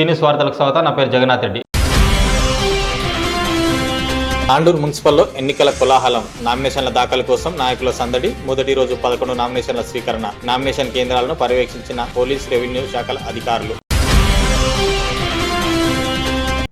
సీనియస్ వార్తలకు స్వాగతం. నా పేరు జగన్నాథ్ రెడ్డి. తాండూరు మున్సిపల్లో ఎన్నికల కోలాహలం. నామినేషన్ల దాఖలు కోసం నాయకుల సందడి. మొదటి రోజు పదకొండు నామినేషన్ల స్వీకరణ. నామినేషన్ కేంద్రాలను పర్యవేక్షించిన పోలీస్ రెవెన్యూ శాఖల అధికారులు.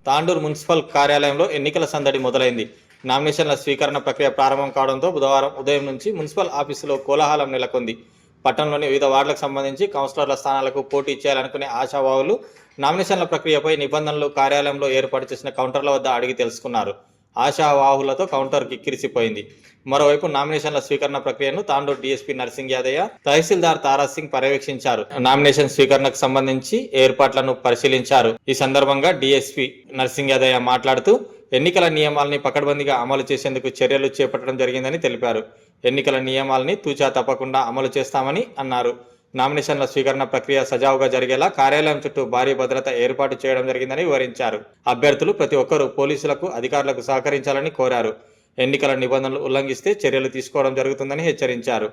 తాండూరు మున్సిపల్ కార్యాలయంలో ఎన్నికల సందడి మొదలైంది. నామినేషన్ల స్వీకరణ ప్రక్రియ ప్రారంభం కావడంతో బుధవారం ఉదయం నుంచి మున్సిపల్ ఆఫీసులో కోలాహలం నెలకొంది. పట్టణంలోని వివిధ వార్డులకు సంబంధించి కౌన్సిలర్ల స్థానాలకు పోటీ చేయాలనుకునే ఆశావాహులు నామినేషన్ల ప్రక్రియపై నిబంధనలు కార్యాలయంలో ఏర్పాటు చేసిన కౌంటర్ల వద్ద అడిగి తెలుసుకున్నారు. ఆశావాహులతో కౌంటర్ కిక్కిరిసిపోయింది మరోవైపు నామినేషన్ల స్వీకరణ ప్రక్రియను తాండూరు డీఎస్పీ నర్సింగ్ యాదయ్య తహసీల్దార్ తారా సింగ్ పర్యవేక్షించారు. నామినేషన్ స్వీకరణకు సంబంధించి ఏర్పాట్లను పరిశీలించారు. ఈ సందర్భంగా డీఎస్పీ నర్సింగ్ యాదయ్య మాట్లాడుతూ ఎన్నికల నియమాల్ని పకడ్బందీగా అమలు చేసేందుకు చర్యలు చేపట్టడం జరిగిందని తెలిపారు. ఎన్నికల నియమాల్ని తూచా తప్పకుండా అమలు చేస్తామని అన్నారు. నామినేషన్ల స్వీకరణ ప్రక్రియ సజావుగా జరిగేలా కార్యాలయం చుట్టూ భారీ భద్రత ఏర్పాటు చేయడం జరిగిందని వివరించారు. అభ్యర్థులు ప్రతి ఒక్కరూ పోలీసులకు అధికారులకు సహకరించాలని కోరారు. ఎన్నికల నిబంధనలు ఉల్లంఘిస్తే చర్యలు తీసుకోవడం జరుగుతుందని హెచ్చరించారు.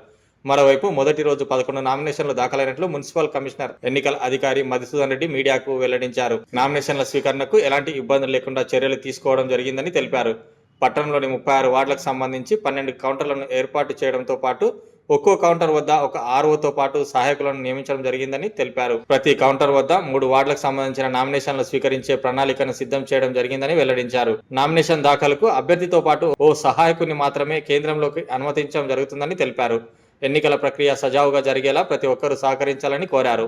మరోవైపు మొదటి రోజు పదకొండు నామినేషన్లు దాఖలైనట్లు మున్సిపల్ కమిషనర్ ఎన్నికల అధికారి మధుసూదన్ రెడ్డి మీడియాకు వెల్లడించారు. నామినేషన్ల స్వీకరణకు ఎలాంటి ఇబ్బందులు లేకుండా చర్యలు తీసుకోవడం జరిగిందని తెలిపారు. పట్టణంలోని ముప్పై ఆరు వార్డులకు సంబంధించి పన్నెండు కౌంటర్లను ఏర్పాటు చేయడంతో పాటు ఒక్కో కౌంటర్ వద్ద ఒక ఆర్ఓతో పాటు సహాయకులను నియమించడం జరిగిందని తెలిపారు. ప్రతి కౌంటర్ వద్ద మూడు వార్డులకు సంబంధించిన నామినేషన్లు స్వీకరించే ప్రణాళికను సిద్ధం చేయడం జరిగిందని వెల్లడించారు. నామినేషన్ దాఖలకు అభ్యర్థితో పాటు ఓ సహాయకుని మాత్రమే కేంద్రంలోకి అనుమతించడం జరుగుతుందని తెలిపారు. ఎన్నికల ప్రక్రియ సజావుగా జరిగేలా ప్రతి ఒక్కరూ సహకరించాలని కోరారు.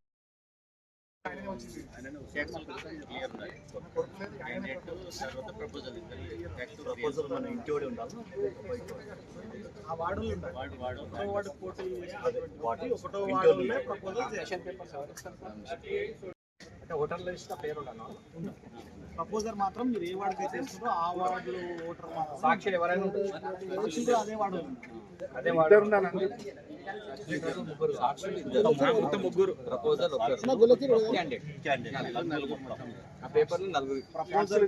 ప్రపోజల్ మన ఇంటి ఉండాలి ఆ వార్డులు ఒకటో వార్డు పోటీ వాటి ఒకటో ప్రపోజల్ అంటే ఓటర్ లిస్ట్ పేరు ఉండను ప్రపోజల్ మాత్రం మీరు ఏ వార్డు అయితే ఆ వార్డు ఓటర్ సాక్షి ఎవరైనా సాక్షి కూడా అదే వార్డు అదే వార్డు. ముగ్గురు ముగ్గురు. ప్రపోజల్ ఆ పేపర్ నలుగురు ప్రపోజల్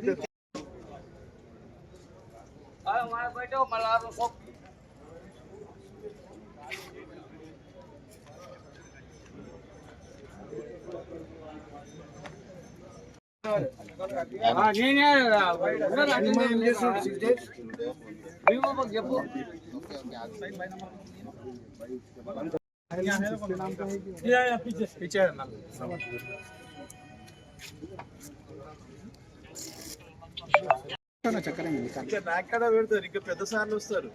చక్కర పెడతారు ఇంకా పెద్ద సార్లు వస్తారు.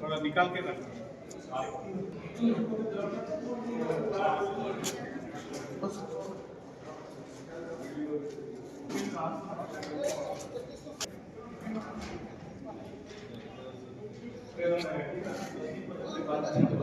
radical queda. Gracias.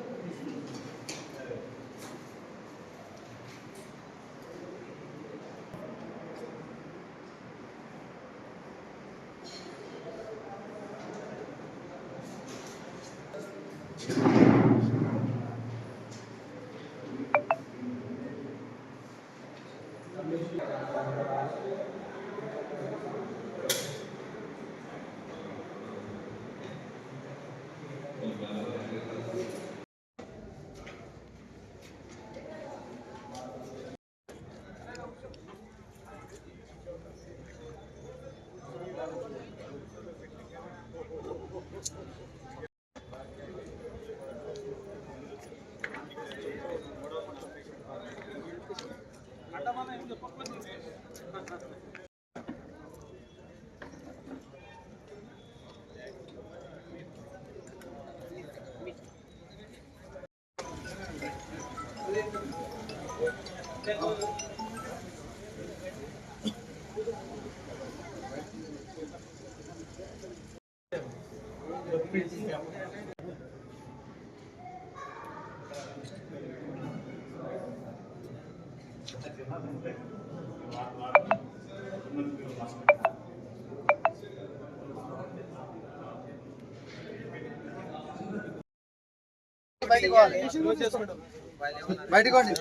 బయటకు వాడి చేసుకుంటాం ఆయన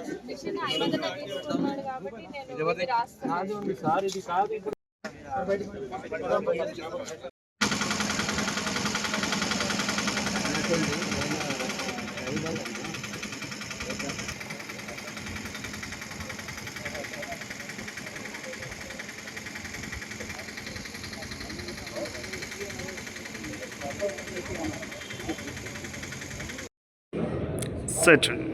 తీసుకున్నాడు కాబట్టి నేను ఇది రాస్తాను Set.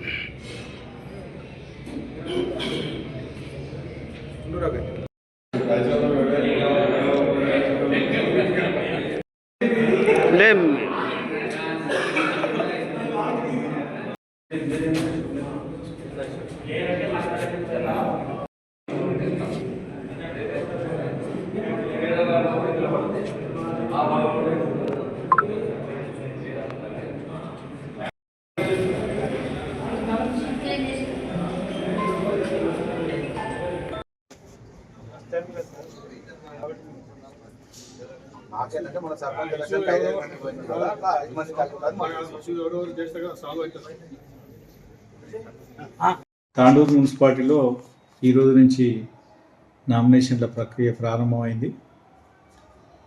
మాకేంటంటే మన సర్పంచ్ ఎలక్షన్ ఐదు మంది పోయింది కదా, అట్లా ఐదు మంది కాకుండా మాకు తాండూరు మున్సిపాలిటీలో ఈ రోజు నుంచి నామినేషన్ల ప్రక్రియ ప్రారంభమైంది.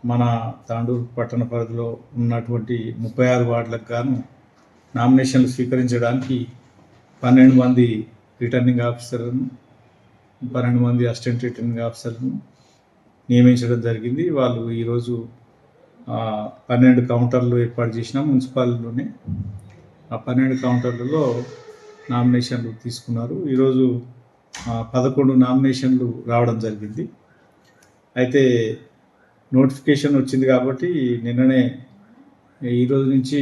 మన తాండూరు పట్టణ పరిధిలో ఉన్నటువంటి ముప్పై ఆరు వార్డులకు గాను నామినేషన్లు స్వీకరించడానికి పన్నెండు మంది రిటర్నింగ్ ఆఫీసర్లను పన్నెండు మంది అసిస్టెంట్ రిటర్నింగ్ ఆఫీసర్లను నియమించడం జరిగింది. వాళ్ళు ఈరోజు పన్నెండు కౌంటర్లు ఏర్పాటు చేసినాం మున్సిపాలిటీలోనే. ఆ పన్నెండు కౌంటర్లలో నామినేషన్లు తీసుకున్నారు. ఈరోజు పదకొండు నామినేషన్లు రావడం జరిగింది. అయితే నోటిఫికేషన్ వచ్చింది కాబట్టి నిన్ననే ఈరోజు నుంచి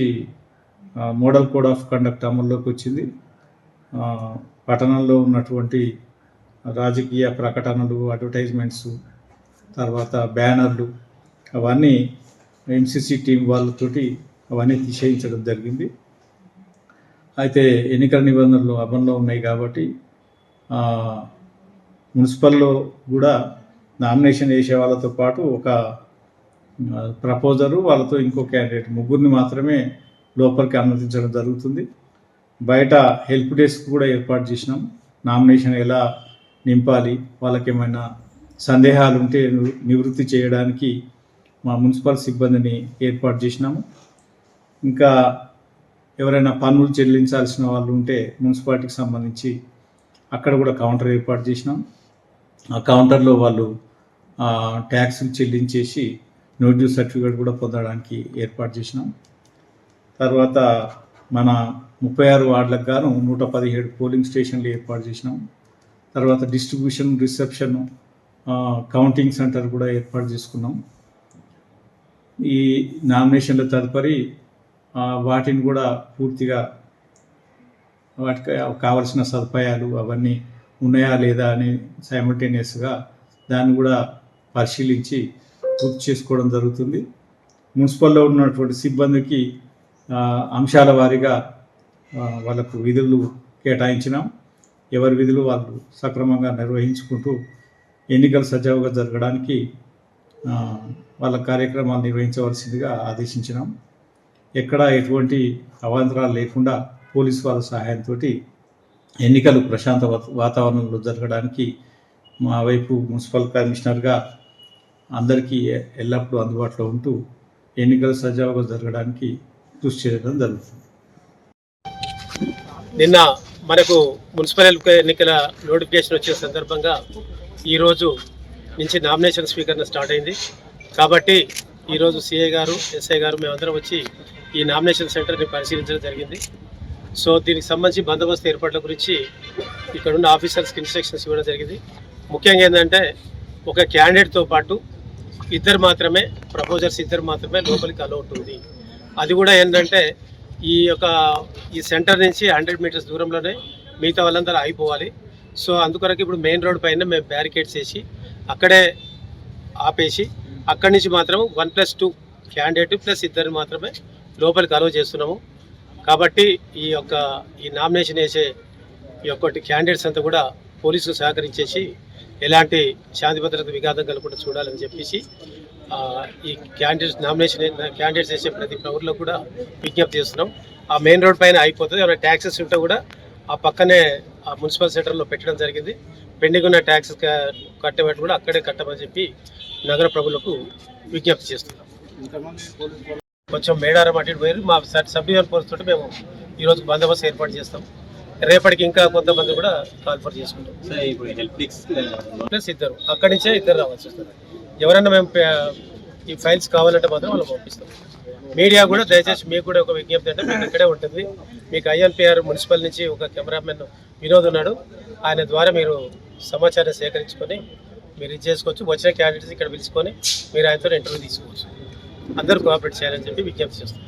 మోడల్ కోడ్ ఆఫ్ కండక్ట్ అమల్లోకి వచ్చింది. పట్టణంలో ఉన్నటువంటి రాజకీయ ప్రకటనలు అడ్వర్టైజ్మెంట్స్ తర్వాత బ్యానర్లు అవన్నీ ఎన్సీసీ టీం వాళ్ళతోటి అవన్నీ తీసేయించడం జరిగింది. అయితే ఎన్నికల నిబంధనలు అమల్లో ఉన్నాయి కాబట్టి మున్సిపల్లో కూడా నామినేషన్ వేసే వాళ్ళతో పాటు ఒక ప్రపోజరు వాళ్ళతో ఇంకో క్యాండిడేట్ ముగ్గురిని మాత్రమే లోపలికి అనుమతించడం జరుగుతుంది. బయట హెల్ప్ డెస్క్ కూడా ఏర్పాటు చేసినాం. నామినేషన్ ఎలా నింపాలి వాళ్ళకి ఏమైనా సందేహాలు ఉంటే ని- నివృత్తి చేయడానికి మా మున్సిపల్ సిబ్బందిని ఏర్పాటు చేసినాము. ఇంకా ఎవరైనా పన్నులు చెల్లించాల్సిన వాళ్ళు ఉంటే మున్సిపాలిటీకి సంబంధించి అక్కడ కూడా కౌంటర్ ఏర్పాటు చేసినాం. ఆ కౌంటర్లో వాళ్ళు ట్యాక్స్లు చెల్లించేసి నో డ్యూ సర్టిఫికేట్ కూడా పొందడానికి ఏర్పాటు చేసినాం. తర్వాత మన ముప్పై ఆరు వార్డులకు గాను నూట పదిహేడు పోలింగ్ స్టేషన్లు ఏర్పాటు చేసినాం. తర్వాత డిస్ట్రిబ్యూషన్ రిసెప్షన్ కౌంటింగ్ సెంటర్ కూడా ఏర్పాటు చేసుకున్నాం. ఈ నామినేషన్ల తదుపరి వాటిని కూడా పూర్తిగా వాటికి కావలసిన సదుపాయాలు అవన్నీ ఉన్నాయా లేదా అని సైమల్టేనియస్గా దాన్ని కూడా పరిశీలించి పూర్తి చేసుకోవడం జరుగుతుంది. మున్సిపల్లో ఉన్నటువంటి సిబ్బందికి అంశాల వారీగా వాళ్ళకు విధులు కేటాయించినాం. ఎవరి విధులు వాళ్ళు సక్రమంగా నిర్వహించుకుంటూ ఎన్నికలు సజావుగా జరగడానికి వాళ్ళ కార్యక్రమాలు నిర్వహించవలసిందిగా ఆదేశించినాం. ఎక్కడ ఎటువంటి అవాంతరాలు లేకుండా పోలీసు వాళ్ళ సహాయంతో ఎన్నికలు ప్రశాంత వాతావరణంలో జరగడానికి మా వైపు మున్సిపల్ కమిషనర్గా అందరికీ ఎ- ఎల్లప్పుడూ అందుబాటులో ఉంటూ ఎన్నికలు సజావుగా జరగడానికి కృషి చేయడం జరుగుతుంది. నిన్న మనకు మున్సిపల్ ఎన్నికల నోటిఫికేషన్ వచ్చే సందర్భంగా ఈరోజు నుంచి నామినేషన్ స్వీకరణ స్టార్ట్ అయింది. కాబట్టి ఈరోజు సిఐ గారు ఎస్ఐ గారు మేమందరం వచ్చి ఈ నామినేషన్ సెంటర్ని పరిశీలించడం జరిగింది. సో దీనికి సంబంధించి బందోబస్తు ఏర్పాట్ల గురించి ఇక్కడ ఉన్న ఆఫీసర్స్కి ఇన్స్ట్రక్షన్స్ ఇవ్వడం జరిగింది. ముఖ్యంగా ఏంటంటే ఒక క్యాండిడేట్తో పాటు ఇద్దరు మాత్రమే ప్రపోజర్స్ ఇద్దరు మాత్రమే లోపలికి అలౌట్ ఉంది అది కూడా ఏంటంటే ఈ యొక్క ఈ సెంటర్ నుంచి హండ్రెడ్ మీటర్స్ దూరంలోనే మిగతా వాళ్ళందరూ అయిపోవాలి సో అందుకొరకు ఇప్పుడు మెయిన్ రోడ్ పైన మేము బ్యారికేడ్స్ వేసి అక్కడే ఆపేసి అక్కడి నుంచి మాత్రం one plus two candidate plus ఇద్దరిని మాత్రమే లోపలికి అలవ్ చేస్తున్నాము. కాబట్టి ఈ యొక్క ఈ నామినేషన్ వేసే ఈ యొక్క క్యాండిడేట్స్ అంతా కూడా పోలీసులు సహకరించేసి ఎలాంటి శాంతి భద్రత విఘాతం కలగకుండా చూడాలని చెప్పేసి ఈ క్యాండిడేట్స్ నామినేషన్ క్యాండిడేట్స్ వేసే ప్రతి ఊర్లో కూడా విజ్ఞప్తి చేస్తున్నాం. ఆ మెయిన్ రోడ్ పైన అయిపోతుంది. ఏమైనా ట్యాక్సెస్ ఉంటే కూడా ఆ పక్కనే ఆ మున్సిపల్ సెంటర్లో పెట్టడం జరిగింది. పెండింగ్ ఉన్న ట్యాక్సెస్ కట్టేవాటి కూడా అక్కడే కట్టమని చెప్పి నగర ప్రజలకు విజ్ఞప్తి చేస్తున్నాం. కొంచెం మేడారం అటు ఇటు పోయి మా సబ్ సబ్ డివిజన్ పోలీస్ తోటి మేము ఈరోజు బందోబస్తు ఏర్పాటు చేస్తాం. రేపటికి ఇంకా కొంతమంది కూడా కాల్ఫర్ చేసుకుంటాం. ఇప్పుడు హెల్ప్ ప్లస్ ఇద్దరు. అక్కడి నుంచే ఇద్దరు రావాల్సి వస్తుంది. ఎవరైనా మేము ఈ ఫైల్స్ కావాలంటే మాత్రం వాళ్ళు పంపిస్తాం. మీడియా కూడా దయచేసి మీకు కూడా ఒక విజ్ఞప్తి అంటే మీకు ఇక్కడే ఉంటుంది. మీకు ఐఎన్పిఆర్ మున్సిపల్ నుంచి ఒక కెమెరామెన్ వినోద్ ఉన్నాడు. ఆయన ద్వారా మీరు సమాచారం సేకరించుకొని మీరు ఇది చేసుకోవచ్చు. వచ్చిన క్యాండిడేట్స్ ఇక్కడ పిలుచుకొని మీరు ఆయనతో ఇంటర్వ్యూ తీసుకోవచ్చు. అందరూ కోఆపరేట్ చేయాలని చెప్పి విజ్ఞప్తి చేస్తాం